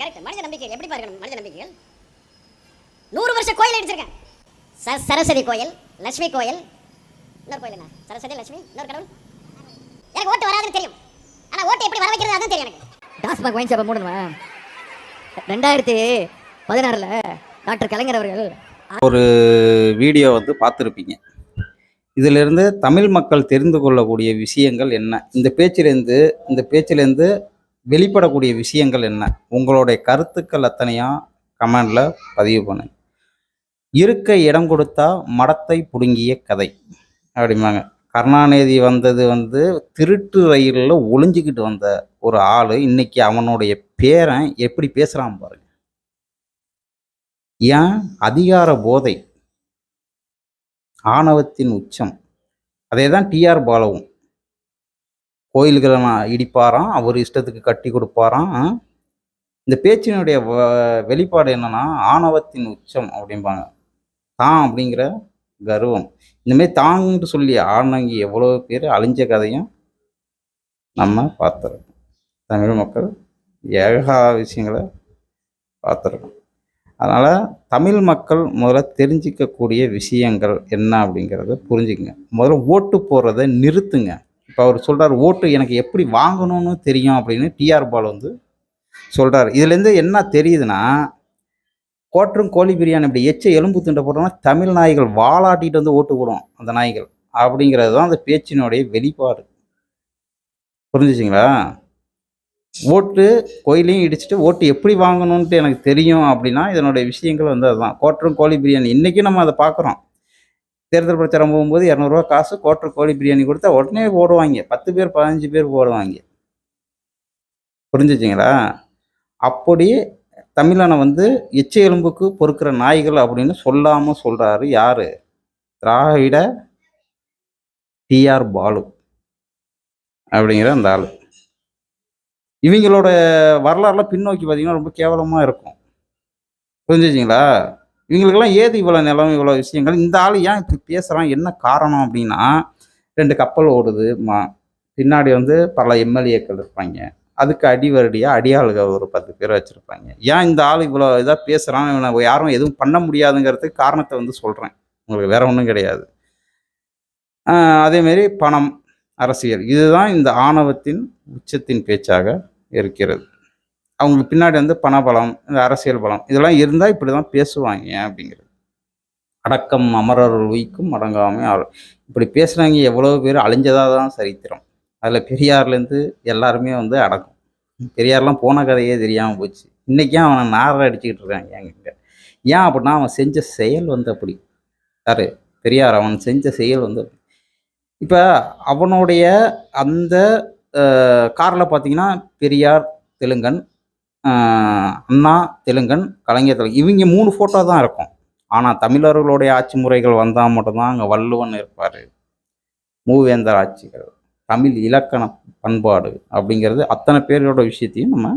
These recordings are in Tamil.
கரெக்ட். கரெக்ட் மனித நம்பிக்கை எப்படி பார்க்கணும் மனித நம்பிக்கைகள்? நூறு வருஷம் கோயில் அடிச்சிருக்கேன் ச சரஸ்வதி கோயில் லட்சுமி கோயில். இன்னொரு கோயில் என்ன? சரஸ்வதி லட்சுமி இன்னொரு கடவுள். எனக்கு ஓட்டு வராதுன்னு தெரியும். ஆனா ஓட்டு எப்படி வர வைக்கிறது அதுவும் தெரியும் எனக்கு. டாஸ்மாக் வைன் ஷாப்பை மூடணுமா? ரெண்டாயிரத்தி பதினாறில் டாக்டர் கலைஞர் அவர்கள் ஒரு வீடியோ வந்து பார்த்துருப்பீங்க. இதிலிருந்து தமிழ் மக்கள் தெரிந்து கொள்ளக்கூடிய விஷயங்கள் என்ன? இந்த பேச்சிலேருந்து இந்த பேச்சிலேருந்து வெளிப்படக்கூடிய விஷயங்கள் என்ன? உங்களுடைய கருத்துக்கள் அத்தனையாக கமெண்டில் பதிவு பண்ணுங்க இருக்க இடம் கொடுத்தா மடத்தை பிடுங்கிய கதை. அப்படிம்பாங்க. கருணாநிதி வந்தது வந்து திருட்டு ரயிலில் ஒளிஞ்சிக்கிட்டு வந்த ஒரு ஆள் இன்னைக்கு அவனுடைய பேரன் எப்படி பேசுகிறான் பாருங்க. ஏன்? அதிகார போதை. ஆணவத்தின் உச்சம். அதே தான் டிஆர் பாலவும். கோயில்களை நான் இடிப்பாராம் அவர் இஷ்டத்துக்கு கட்டி கொடுப்பாராம். இந்த பேச்சினுடைய வ- வெளிப்பாடு என்னன்னா ஆணவத்தின் உச்சம் அப்படிம்பாங்க. தான் அப்படிங்கிற கர்வம். இந்தமாரி தாங்கன்ட்டு சொல்லி ஆணங்கி எவ்வளோ பேர் அழிஞ்ச கதையும் நம்ம பார்த்துருக்கோம். தமிழ் மக்கள் ஏகா விஷயங்களை பார்த்துருக்கோம். அதனால் தமிழ் மக்கள் முதல்ல தெரிஞ்சிக்கக்கூடிய விஷயங்கள் என்ன அப்படிங்கிறத புரிஞ்சுக்குங்க. முதல்ல ஓட்டு போடுறத நிறுத்துங்க. இப்போ அவர் சொல்கிறார் ஓட்டு எனக்கு எப்படி வாங்கணும்னு தெரியும்? அப்படின்னு டிஆர் பால் வந்து சொல்கிறார் இதுலேருந்து என்ன தெரியுதுன்னா கோட்டரும் கோழி பிரியாணி இப்படி எச்ச எலும்பு துண்டை போட்டோம்னா தமிழ் நாய்கள் வாலாட்டிட்டு வந்து ஓட்டு போடும் அந்த நாய்கள். அப்படிங்கிறது தான் அந்த பேச்சினுடைய வெளிப்பாடு. புரிஞ்சுச்சிங்களா? ஓட்டு கோயிலையும் இடிச்சிட்டு ஓட்டு எப்படி வாங்கணும்ன்ட்டு எனக்கு தெரியும் அப்படின்னா இதனுடைய விஷயங்கள் வந்து அதுதான். கோட்டரும் கோழி பிரியாணி இன்றைக்கும் நம்ம அதை பார்க்குறோம். தேர்தல் பிரச்சாரம் போகும்போது இரநூறுவா காசு கோட்டர் கோழி பிரியாணி கொடுத்தா உடனே போடுவாங்க. பத்து பேர் பதினஞ்சு பேர் போடுவாங்க. புரிஞ்சுச்சிங்களா? அப்படி தமிழனை வந்து எச்ச எலும்புக்கு பொறுக்கிற நாய்கள் அப்படின்னு சொல்லாமல் சொல்கிறாரு யார்? திராவிட டிஆர் பாலு அப்படிங்கிற அந்த ஆள். இவங்களோட வரலாறுலாம் பின்னோக்கி பார்த்தீங்கன்னா ரொம்ப கேவலமாக இருக்கும். புரிஞ்சுச்சிங்களா? இவங்களுக்கெல்லாம் ஏது இவ்வளோ நிலம் இவ்வளோ விஷயங்கள்? இந்த ஆள் ஏன் இப்படி பேசுகிறான் என்ன காரணம் அப்படின்னா ரெண்டு கப்பல் ஓடுது. மா பின்னாடி வந்து பல எம்எல்ஏக்கள் இருப்பாங்க. அதுக்கு அடிவரடியாக அடியாளுக ஒரு பத்து பேர் வச்சுருப்பாங்க. ஏன் இந்த ஆள் இவ்வளோ இதாக பேசுகிறான் இவனை யாரும் எதுவும் பண்ண முடியாதுங்கிறதுக்கு காரணத்தை வந்து சொல்கிறேன் உங்களுக்கு வேற ஒன்றும் கிடையாது. அதேமாரி பணம் அரசியல். இதுதான் இந்த ஆணவத்தின் உச்சத்தின் பேச்சாக இருக்கிறது. அவங்களுக்கு பின்னாடி வந்து பணபலம் இந்த அரசியல் பலம் இதெல்லாம் இருந்தால் இப்படி தான் பேசுவாங்க அப்படிங்கிறது. அடக்கம் அமரர் உயிக்கும் அடங்காமே ஆளும் இப்படி பேசுகிறாங்க எவ்வளோ பேர் அழிஞ்சதாக தான் சரித்திரம். அதில் பெரியார்லேருந்து எல்லாருமே வந்து அடக்கும். பெரியார்லாம் போன கதையே தெரியாமல் போச்சு. இன்றைக்கே அவனை நார அடிச்சுக்கிட்டு இருக்காங்க எங்க ஏன் அப்படின்னா அவன் செஞ்ச செயல் வந்து அப்படி. யாரு? பெரியார் அவன் செஞ்ச செயல் வந்து அப்படி. இப்போ அவனுடைய அந்த காரில் பார்த்தீங்கன்னா பெரியார் தெலுங்கன் அண்ணா தெலுங்கன் கலைஞர் தெலுங்கு இவங்க மூணு ஃபோட்டோ தான் இருக்கும். ஆனால் தமிழர்களுடைய ஆட்சி முறைகள் வந்தால் மட்டும்தான் அங்கே வள்ளுவன் இருப்பார். மூவேந்தர் ஆட்சிகள் தமிழ் இலக்கண பண்பாடு அப்படிங்கிறது அத்தனை பேரோட விஷயத்தையும் நம்ம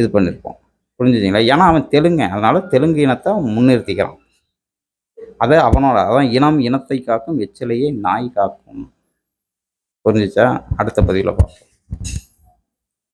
இது பண்ணியிருப்போம் புரிஞ்சுச்சிங்களா ஏன்னா அவன் தெலுங்கு. அதனால் தெலுங்கு இனத்தை அவன் முன்னிறுத்திக்கிறான். அதை அவனோட அதான் இனம் இனத்தை காக்கும் எச்சலையே நாய் காக்கும். புரிஞ்சிச்சா? அடுத்த பதிவில் பார்ப்போம்.